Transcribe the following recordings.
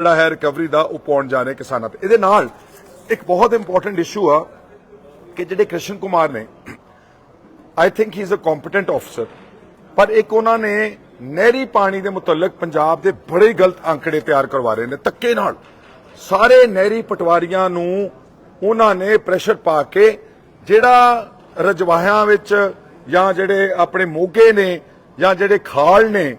ਜਿਹੜਾ ਹੈ ਰਿਕਵਰੀ ਦਾ ਉਹ ਪਾਉਣ ਜਾ ਰਹੇ ਕਿਸਾਨਾਂ ਤੇ। ਇਹਦੇ ਨਾਲ ਇੱਕ ਬਹੁਤ ਇੰਪੋਰਟੈਂਟ ਇਸ਼ੂ ਆ ਕਿ ਜਿਹੜੇ ਕ੍ਰਿਸ਼ਨ ਕੁਮਾਰ ਨੇ I think he is a competent officer ਪਰ ਇੱਕ ਉਹਨਾਂ ਨੇ ਨਹਿਰੀ ਪਾਣੀ ਦੇ ਮੁਤਲਕ ਪੰਜਾਬ ਦੇ ਬੜੇ ਗਲਤ ਅੰਕੜੇ ਤਿਆਰ ਕਰਵਾ ਰਹੇ ਨੇ, ਤੱਕੇ ਨਾਲ। ਸਾਰੇ ਨਹਿਰੀ ਪਟਵਾਰੀਆਂ ਨੂੰ ਉਹਨਾਂ ਨੇ ਪ੍ਰੈਸ਼ਰ ਪਾ ਕੇ ਜਿਹੜਾ ਰਜਵਾਹਿਆਂ ਵਿੱਚ ਜਾਂ ਜਿਹੜੇ ਆਪਣੇ ਮੋਗੇ ਨੇ ਜਾਂ ਜਿਹੜੇ ਖਾਲ ਨੇ,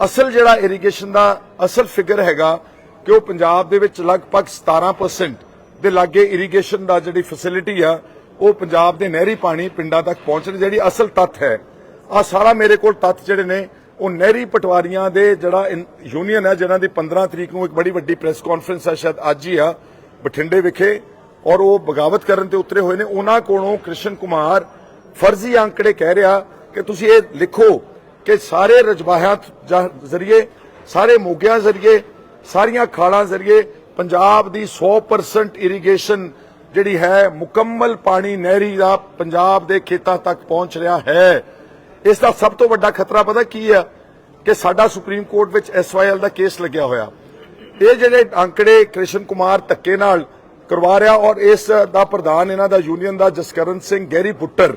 ਅਸਲ ਜਿਹੜਾ ਇਰੀਗੇਸ਼ਨ ਦਾ ਅਸਲ ਫਿਗਰ ਹੈਗਾ ਕਿ ਉਹ ਪੰਜਾਬ ਦੇ ਵਿੱਚ ਲਗਭਗ 17% ਦੇ ਲਾਗੇ ਇਰੀਗੇਸ਼ਨ ਦਾ ਜਿਹੜੀ ਫੈਸਿਲਿਟੀ ਆ, ਉਹ ਪੰਜਾਬ ਦੇ ਨਹਿਰੀ ਪਾਣੀ ਪਿੰਡਾਂ ਤੱਕ ਪਹੁੰਚਣ ਜਿਹੜੀ ਅਸਲ ਤੱਥ ਹੈ। ਆ ਸਾਰਾ ਮੇਰੇ ਕੋਲ ਤੱਥ ਜਿਹੜੇ ਨੇ, ਉਹ ਨਹਿਰੀ ਪਟਵਾਰੀਆਂ ਦੇ ਜਿਹੜਾ ਯੂਨੀਅਨ ਹੈ, ਜਿਹਨਾਂ ਦੀ 15 ਤਰੀਕ ਨੂੰ ਇੱਕ ਬੜੀ ਵੱਡੀ ਪ੍ਰੈਸ ਕਾਨਫਰੰਸ ਆ ਸ਼ਾਇਦ ਅੱਜ ਹੀ ਆ, ਬਠਿੰਡੇ ਵਿਖੇ, ਔਰ ਉਹ ਬਗਾਵਤ ਕਰਨ ਤੇ ਉਤਰੇ ਹੋਏ ਨੇ। ਉਹਨਾਂ ਕੋਲੋਂ ਕ੍ਰਿਸ਼ਨ ਕੁਮਾਰ ਫਰਜ਼ੀ ਅੰਕੜੇ ਕਹਿ ਰਿਹਾ ਕਿ ਤੁਸੀਂ ਇਹ ਲਿਖੋ ਕਿ ਸਾਰੇ ਰਜਵਾਹਿਆਂ ਜ਼ਰੀਏ, ਸਾਰੇ ਮੋਗਿਆਂ ਜ਼ਰੀਏ ਸਾਰੀਆਂ ਖਾਲਾਂ ਜ਼ਰੀਏ ਪੰਜਾਬ ਦੀ 100% ਇਰੀਗੇਸ਼ਨ ਜਿਹੜੀ ਹੈ, ਮੁਕੰਮਲ ਪਾਣੀ ਨਹਿਰੀ ਦਾ ਪੰਜਾਬ ਦੇ ਖੇਤਾਂ ਤੱਕ ਪਹੁੰਚ ਰਿਹਾ ਹੈ। ਇਸ ਦਾ ਸਭ ਤੋਂ ਵੱਡਾ ਖਤਰਾ ਪਤਾ ਕੀ ਹੈ ਕਿ ਸਾਡਾ ਸੁਪਰੀਮ ਕੋਰਟ ਵਿੱਚ ਐਸਵਾਈਐਲ ਦਾ ਕੇਸ ਲੱਗਿਆ ਹੋਇਆ। ਇਹ ਜਿਹੜੇ ਅੰਕੜੇ ਕ੍ਰਿਸ਼ਨ ਕੁਮਾਰ ਧੱਕੇ ਨਾਲ ਕਰਵਾ ਰਿਹਾ ਔਰ ਇਸ ਦਾ ਪ੍ਰਧਾਨ ਇਹਨਾਂ ਦਾ ਯੂਨੀਅਨ ਦਾ ਜਸਕਰਨ ਸਿੰਘ ਗੈਰੀ ਪੁੱਟਰ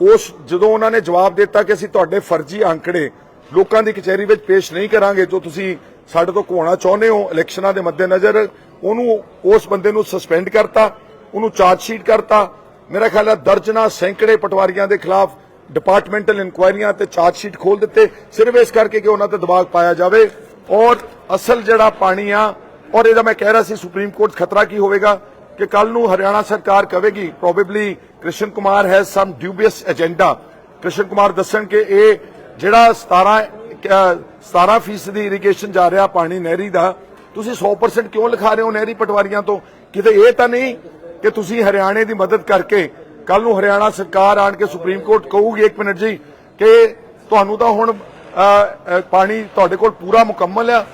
ਉਸ ਜਦੋਂ ਉਹਨਾਂ ਨੇ ਜਵਾਬ ਦਿੱਤਾ ਕਿ ਅਸੀਂ ਤੁਹਾਡੇ ਫਰਜ਼ੀ ਅੰਕੜੇ ਲੋਕਾਂ ਦੀ ਕਚਹਿਰੀ ਵਿੱਚ ਪੇਸ਼ ਨਹੀਂ ਕਰਾਂਗੇ, ਜੋ ਤੁਸੀਂ ਸਾਡੇ ਤੋਂ ਕੋਣਾ ਚਾਹੁੰਦੇ ਹੋ, ਇਲੈਕਸ਼ਨਾਂ ਦੇ ਮੱਦੇਨਜ਼ਰ, ਉਹਨੂੰ, ਉਸ ਬੰਦੇ ਨੂੰ ਸਸਪੈਂਡ ਕਰਤਾ, ਉਹਨੂੰ ਚਾਰਜ ਸ਼ੀਟ ਕਰਤਾ। ਮੇਰਾ ਖਿਆਲ ਹੈ ਦਰਜਨਾ ਸੈਂਕੜੇ ਪਟਵਾਰੀਆਂ ਦੇ ਖਿਲਾਫ ਡਿਪਾਰਟਮੈਂਟਲ ਇਨਕੁਆਇਰੀਆਂ ਤੇ ਚਾਰਜ ਸ਼ੀਟ ਖੋਲ ਦਿੱਤੇ। ਸਿਰਫ ਇਸ ਕਰਕੇ ਕਿ ਉਹਨਾਂ ਤੇ ਦਬਾਅ ਪਾਇਆ ਜਾਵੇ। ਔਰ ਅਸਲ ਜਿਹੜਾ ਪਾਣੀ ਆ, ਔਰ ਇਹਦਾ ਮੈਂ ਕਹਿ ਰਿਹਾ ਸੀ ਸੁਪਰੀਮ ਕੋਰਟ ਖਤਰਾ ਕੀ ਹੋਵੇਗਾ, ਕਿ ਕੱਲ ਨੂੰ ਹਰਿਆਣਾ ਸਰਕਾਰ ਕਹੇਗੀ probably Krishan Kumar has some dubious agenda Krishan Kumar ਦੱਸਣ ਕਿ ਇਹ ਜਿਹੜਾ 17 17 ਫੀਸਦੀ ਇਰੀਗੇਸ਼ਨ ਜਾ ਰਿਹਾ, ਪਾਣੀ ਨਹਿਰੀ ਦਾ। ਤੁਸੀਂ 100% ਕਿਉਂ ਲਿਖਾ ਰਹੇ ਹੋ ਨਹਿਰੀ ਪਟਵਾਰੀਆਂ ਤੋਂ? ਕਿਤੇ ਇਹ ਤਾਂ ਨਹੀਂ ਕਿ ਤੁਸੀਂ ਹਰਿਆਣੇ ਦੀ ਮਦਦ ਕਰਕੇ ਕੱਲ ਨੂੰ ਹਰਿਆਣਾ ਸਰਕਾਰ ਆਣ ਕੇ ਸੁਪਰੀਮ ਕੋਰਟ ਕਹੂਗੀ 1 ਮਿੰਟ ਜੀ, ਕਿ ਤੁਹਾਨੂੰ ਤਾਂ ਹੁਣ ਪਾਣੀ ਤੁਹਾਡੇ ਕੋਲ ਪੂਰਾ ਮੁਕੰਮਲ ਆ।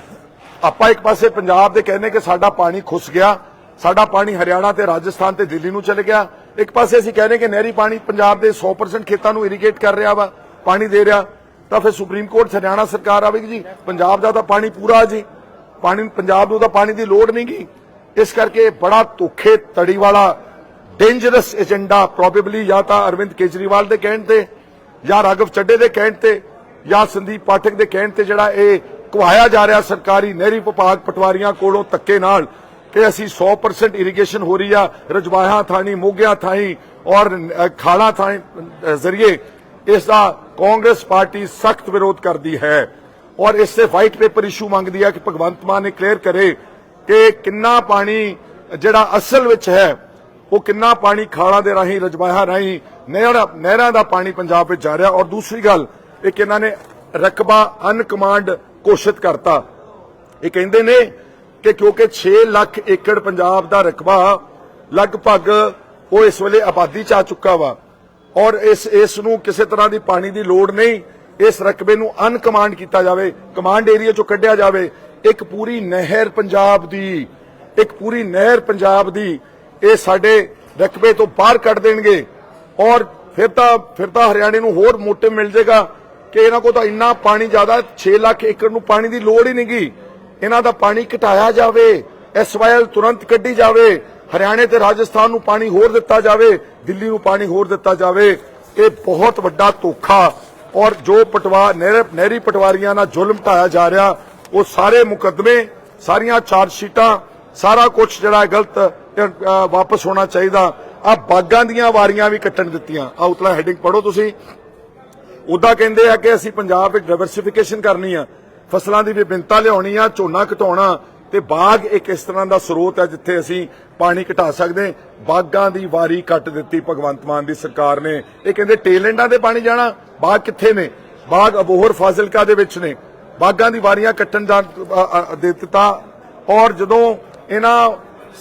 ਆਪਾਂ ਇੱਕ ਪਾਸੇ ਪੰਜਾਬ ਦੇ ਕਹਿੰਦੇ ਕਿ ਸਾਡਾ ਪਾਣੀ ਖੁੱਸ ਗਿਆ, ਸਾਡਾ ਪਾਣੀ ਹਰਿਆਣਾ ਤੇ ਰਾਜਸਥਾਨ ਤੇ ਦਿੱਲੀ ਨੂੰ ਚਲੇ ਗਿਆ। ਇੱਕ ਪਾਸੇ ਅਸੀਂ ਕਹਿੰਦੇ ਕਿ ਨਹਿਰੀ ਪਾਣੀ ਪੰਜਾਬ ਦੇ 100% ਖੇਤਾਂ ਨੂੰ ਇਰੀਗੇਟ ਕਰ ਰਿਹਾ ਵਾ, ਪਾਣੀ ਦੇ ਰਿਹਾ। ਤਾਂ ਫਿਰ ਸੁਪਰੀਮ ਕੋਰਟ ਹਰਿਆਣਾ ਸਰਕਾਰ ਆਵੇਗੀ ਜੀ। ਪੰਜਾਬ ਦਾ ਤਾਂ ਪਾਣੀ ਪੂਰਾ ਜੀ। ਪਾਣੀ ਪੰਜਾਬ ਨੂੰ ਤਾਂ ਪਾਣੀ ਦੀ ਲੋੜ ਨਹੀਂ ਗੀ। ਇਸ ਕਰਕੇ ਬੜਾ ਧੋਖੇ ਤੜੀ ਵਾਲਾ ਡੇਂਜਰਸ ਏਜੰਡਾ ਪ੍ਰੋਬੇਬਲੀ ਜਾਂ ਤਾਂ ਅਰਵਿੰਦ ਕੇਜਰੀਵਾਲ ਦੇ ਕਹਿਣ ਤੇ ਜਾਂ ਰਾਘਵ ਚੱਡੇ ਦੇ ਕਹਿਣ ਤੇ ਜਾਂ ਸੰਦੀਪ ਪਾਠਕ ਦੇ ਕਹਿਣ ਤੇ ਜਿਹੜਾ ਇਹ ਕੁਹਾਇਆ ਜਾ ਰਿਹਾ ਸਰਕਾਰੀ ਨਹਿਰੀ ਵਿਭਾਗ ਪਟਵਾਰੀਆਂ ਕੋਲੋਂ ਧੱਕੇ ਨਾਲ ਕਿ ਅਸੀਂ 100% ਇਰੀਗੇਸ਼ਨ ਹੋ ਰਹੀ ਆ ਰਜਵਾਹਿਆਂ ਥਾਣੀ ਮੋਗਿਆਂ ਥਾਈ ਔਰ ਅ, ਖਾਲਾ ਥਾਈ ਜ਼ਰੀਏ ਇਸ ਦਾ ਕਾਂਗਰਸ ਪਾਰਟੀ ਸਖਤ ਵਿਰੋਧ ਕਰਦੀ ਹੈ ਔਰ ਇਸ ਤੇ ਵਾਈਟ ਪੇਪਰ ਇਸ਼ੂ ਮੰਗਦੀ ਹੈ ਕਿ ਭਗਵੰਤ ਮਾਨ ਨੇ ਕਲੀਅਰ ਕਰੇ ਕਿ ਕਿੰਨਾ ਪਾਣੀ ਜਿਹੜਾ ਅਸਲ ਵਿੱਚ ਹੈ, ਉਹ ਕਿੰਨਾ ਪਾਣੀ ਖਾਲਾਂ ਦੇ ਰਾਹੀਂ, ਰਜਵਾਹਿਆਂ ਰਾਹੀਂ, ਨਹਿਰਾਂ ਦਾ ਪਾਣੀ ਪੰਜਾਬ ਵਿੱਚ ਜਾ ਰਿਹਾ ਔਰ ਦੂਸਰੀ ਗੱਲ ਇੱਕ ਇਹਨਾਂ ਨੇ ਰਕਬਾ ਅਨਕਮਾਂਡ ਘੋਸ਼ਿਤ ਕਰਤਾ। ਇਹ ਕਹਿੰਦੇ ਨੇ ਕਿ ਕਿਉਂਕਿ 6 ਲੱਖ ਏਕੜ ਪੰਜਾਬ ਦਾ ਰਕਬਾ ਲਗਭਗ ਉਹ ਇਸ ਵੇਲੇ ਆਬਾਦੀ ਚ ਆ ਚੁੱਕਾ ਵਾ। ਔਰ ਇਸ ਇਸ ਨੂੰ ਕਿਸੇ ਤਰ੍ਹਾਂ ਦੀ ਪਾਣੀ ਦੀ ਲੋੜ ਨਹੀਂ, ਇਸ ਰਕਬੇ ਨੂੰ ਅਨਕਮਾਂਡ ਕੀਤਾ ਜਾਵੇ, ਕਮਾਂਡ ਏਰੀਆ ਚੋਂ ਕੱਢਿਆ ਜਾਵੇ। ਇੱਕ ਪੂਰੀ ਨਹਿਰ ਪੰਜਾਬ ਦੀ, ਇੱਕ ਪੂਰੀ ਨਹਿਰ ਪੰਜਾਬ ਦੀ, ਇਹ ਸਾਡੇ ਰਕਬੇ ਤੋਂ ਬਾਹਰ ਕੱਢ ਦੇਣਗੇ। ਔਰ ਫਿਰ ਤਾਂ ਫਿਰ ਤਾਂ ਹਰਿਆਣੇ ਨੂੰ ਹੋਰ ਮੋਟਿਵ ਮਿਲ ਜਾਏਗਾ ਕਿ ਇਹਨਾਂ ਕੋਲ ਤਾਂ ਇੰਨਾ ਪਾਣੀ ਜ਼ਿਆਦਾ 6 ਲੱਖ ਏਕੜ ਨੂੰ ਪਾਣੀ ਦੀ ਲੋੜ ਹੀ ਨਹੀਂਗੀ ਇਹਨਾਂ ਦਾ ਪਾਣੀ ਘਟਾਇਆ ਜਾਵੇ ਐਸਵਾਈਐਲ ਤੁਰੰਤ ਕੱਢੀ ਜਾਵੇ। ਹਰਿਆਣੇ ਤੇ ਰਾਜਸਥਾਨ ਨੂੰ ਪਾਣੀ ਹੋਰ ਦਿੱਤਾ ਜਾਵੇ ਦਿੱਲੀ ਨੂੰ ਪਾਣੀ ਹੋਰ ਦਿੱਤਾ ਜਾਵੇ ਇਹ ਬਹੁਤ ਵੱਡਾ ਧੋਖਾ। ਔਰ ਜੋ ਪਟਵਾ ਨਹਿਰੀ ਪਟਵਾਰੀਆਂ ਨਾਲ ਜ਼ੁਲਮ ਢਾਇਆ ਜਾ ਰਿਹਾ ਉਹ ਸਾਰੇ ਮੁਕੱਦਮੇ ਸਾਰੀਆਂ ਚਾਰਜ ਸ਼ੀਟਾਂ ਸਾਰਾ ਕੁਝ ਜਿਹੜਾ ਗਲਤ ਅ, ਵਾਪਸ ਹੋਣਾ ਚਾਹੀਦਾ। ਆ ਬਾਗਾਂ ਦੀਆਂ ਵਾਰੀਆਂ ਵੀ ਕੱਟਣ ਦਿੱਤੀਆਂ। ਆ ਉਤਲਾ ਹੈਡਿੰਗ ਪੜੋ ਤੁਸੀਂ। ਉਦਾਂ ਕਹਿੰਦੇ ਆ ਕਿ ਅਸੀਂ ਪੰਜਾਬ ਵਿੱਚ ਡਾਈਵਰਸਿਫਿਕੇਸ਼ਨ ਕਰਨੀ ਆ। ਫਸਲਾਂ ਦੀ ਵਿਭਿੰਨਤਾ ਲਿਆਉਣੀ ਆ ਝੋਨਾ ਘਟਾਉਣਾ ਤੇ ਬਾਗ ਇੱਕ ਇਸ ਤਰ੍ਹਾਂ ਦਾ ਸਰੋਤ ਹੈ ਜਿੱਥੇ ਅਸੀਂ ਪਾਣੀ ਘਟਾ ਸਕਦੇ ਬਾਗਾਂ ਦੀ ਵਾਰੀ ਕੱਟ ਦਿੱਤੀ ਭਗਵੰਤ ਮਾਨ ਦੀ ਸਰਕਾਰ ਨੇ। ਇਹ ਕਹਿੰਦੇ ਟੇਲੈਂਡਾਂ ਦੇ ਪਾਣੀ ਜਾਣਾ, ਬਾਗ ਕਿੱਥੇ ਨੇ? ਬਾਗ ਅਬੋਹਰ ਫਾਜ਼ਿਲਕਾ ਦੇ ਵਿੱਚ ਨੇ। ਬਾਗਾਂ ਦੀ ਵਾਰੀਆਂ ਕੱਟਣ ਦਾ ਦੇ ਦਿੱਤਾ ਔਰ ਜਦੋਂ ਇਹਨਾਂ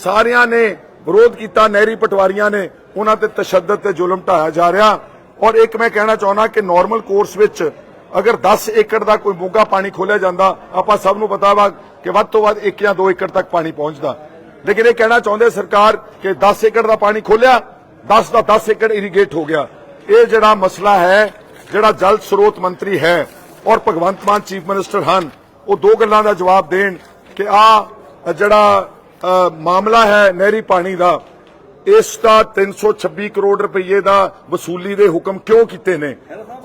ਸਾਰਿਆਂ ਨੇ ਵਿਰੋਧ ਕੀਤਾ, ਨਹਿਰੀ ਪਟਵਾਰੀਆਂ ਨੇ, ਉਹਨਾਂ ਤੇ ਤਸ਼ੱਦਦ ਤੇ ਜ਼ੁਲਮ ਢਾਇਆ ਜਾ ਰਿਹਾ। ਔਰ ਇੱਕ ਮੈਂ ਕਹਿਣਾ ਚਾਹੁੰਦਾ ਕਿ ਨਾਰਮਲ ਕੋਰਸ ਵਿੱਚ ਅਗਰ 10 ਏਕੜ ਦਾ ਕੋਈ ਮੋਗਾ ਪਾਣੀ ਖੋਲਿਆ ਜਾਂਦਾ, ਆਪਾਂ ਸਭ ਨੂੰ ਪਤਾ ਵਾ ਕਿ ਵੱਧ ਤੋਂ ਵੱਧ 1 ਜਾਂ 2 ਏਕੜ ਤੱਕ ਪਾਣੀ ਪਹੁੰਚਦਾ। ਲੇਕਿਨ ਇਹ ਕਹਿਣਾ ਚਾਹੁੰਦੇ ਸਰਕਾਰ ਕਿ 10 ਏਕੜ ਦਾ ਪਾਣੀ ਖੋਲਿਆ 10 ਦਾ 10 ਏਕੜ ਇਰੀਗੇਟ ਹੋ ਗਿਆ। ਇਹ ਜਿਹੜਾ ਮਸਲਾ ਹੈ, ਜਿਹੜਾ ਜਲ ਸਰੋਤ ਮੰਤਰੀ ਹੈ ਔਰ ਭਗਵੰਤ ਮਾਨ ਚੀਫ ਮਿਨਿਸਟਰ ਹਨ, ਉਹ ਦੋ ਗੱਲਾਂ ਦਾ ਜਵਾਬ ਦੇਣ ਕਿ ਆ ਜਿਹੜਾ ਮਾਮਲਾ ਹੈ ਨਹਿਰੀ ਪਾਣੀ ਦਾ ਇਸ ਦਾ 326 ਕਰੋੜ ਰੁਪਏ ਦਾ ਵਸੂਲੀ ਦੇ ਹੁਕਮ ਕਿਉਂ ਕੀਤੇ ਨੇ?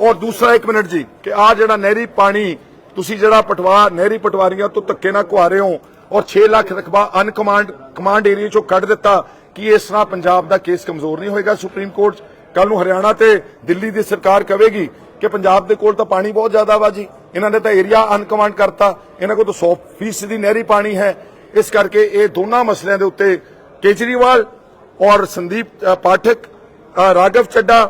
ਔਰ ਦੂਸਰਾ 1 ਮਿੰਟ ਜੀ, ਕਿ ਆ ਜਿਹੜਾ ਨਹਿਰੀ ਪਾਣੀ, ਤੁਸੀਂ ਜਿਹੜਾ ਪਟਵਾ, ਨਹਿਰੀ ਪਟਵਾਰੀਆਂ ਤੋਂ ਧੱਕੇ ਨਾਲ ਕੁਆ ਰਹੇ ਹੋ ਔਰ 6 ਲੱਖ ਰਕਬਾ ਅਨਕਮਾਂਡ, ਕਮਾਂਡ ਏਰੀਆ ਚੋਂ ਕੱਢ ਦਿੱਤਾ, ਕਿ ਇਸ ਤਰ੍ਹਾਂ ਪੰਜਾਬ ਦਾ ਕੇਸ ਕਮਜ਼ੋਰ ਨਹੀਂ ਹੋਏਗਾ ਸੁਪਰੀਮ ਕੋਰਟ? ਕੱਲ ਨੂੰ ਹਰਿਆਣਾ ਤੇ ਦਿੱਲੀ ਦੀ ਸਰਕਾਰ ਕਹੇਗੀ ਕਿ ਪੰਜਾਬ ਦੇ ਕੋਲ ਤਾਂ ਪਾਣੀ ਬਹੁਤ ਜ਼ਿਆਦਾ ਵਾ ਜੀ। ਇਹਨਾਂ ਨੇ ਤਾਂ ਏਰੀਆ ਅਨਕਮਾਂਡ ਕਰਤਾ। ਇਹਨਾਂ ਕੋਲ ਤਾਂ 100% ਦੀ ਨਹਿਰੀ ਪਾਣੀ ਹੈ। ਇਸ ਕਰਕੇ ਇਹ ਦੋਨਾਂ ਮਸਲਿਆਂ ਦੇ ਉੱਤੇ ਕੇਜਰੀਵਾਲ ਔਰ ਸੰਦੀਪ ਅ, ਪਾਠਕ ਅ, ਰਾਘਵ ਚੱਡਾ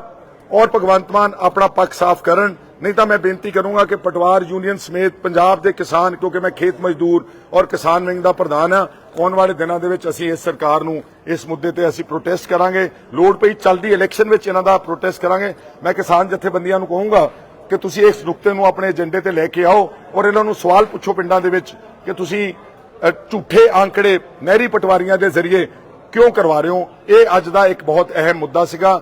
ਔਰ ਭਗਵੰਤ ਮਾਨ ਆਪਣਾ ਪੱਖ ਸਾਫ਼ ਕਰਨ। ਨਹੀਂ ਤਾਂ ਮੈਂ ਬੇਨਤੀ ਕਰੂੰਗਾ ਕਿ ਪਟਵਾਰ ਯੂਨੀਅਨ ਸਮੇਤ ਪੰਜਾਬ ਦੇ ਕਿਸਾਨ ਕਿਉਂਕਿ ਮੈਂ ਖੇਤ ਮਜ਼ਦੂਰ ਔਰ ਕਿਸਾਨ ਵਿੰਗ ਦਾ ਪ੍ਰਧਾਨ ਹਾਂ ਆਉਣ ਵਾਲੇ ਦਿਨਾਂ ਦੇ ਵਿੱਚ ਅਸੀਂ ਇਸ ਸਰਕਾਰ ਨੂੰ ਇਸ ਮੁੱਦੇ ਤੇ ਅਸੀਂ ਪ੍ਰੋਟੈਸਟ ਕਰਾਂਗੇ। ਲੋੜ ਪਈ ਚੱਲਦੀ ਇਲੈਕਸ਼ਨ ਵਿੱਚ ਇਹਨਾਂ ਦਾ ਪ੍ਰੋਟੈਸਟ ਕਰਾਂਗੇ। ਮੈਂ ਕਿਸਾਨ ਜਥੇਬੰਦੀਆਂ ਨੂੰ ਕਹੂੰਗਾ ਕਿ ਤੁਸੀਂ ਇਸ ਨੁਕਤੇ ਨੂੰ ਆਪਣੇ ਏਜੰਡੇ ਤੇ ਲੈ ਕੇ ਆਓ ਔਰ ਇਹਨਾਂ ਨੂੰ ਸਵਾਲ ਪੁੱਛੋ ਪਿੰਡਾਂ ਦੇ ਵਿੱਚ ਕਿ ਤੁਸੀਂ ਝੂਠੇ ਆંકੜੇ ਨਹਿਰੀ ਪਟਵਾਰੀਆਂ ਦੇ ਜ਼ਰੀਏ ਕਿਉਂ ਕਰਵਾ ਰਹੇ ਹੋ? ਇਹ ਅੱਜ ਦਾ ਇੱਕ ਬਹੁਤ ਅਹਿਮ ਮੁੱਦਾ ਸੀਗਾ।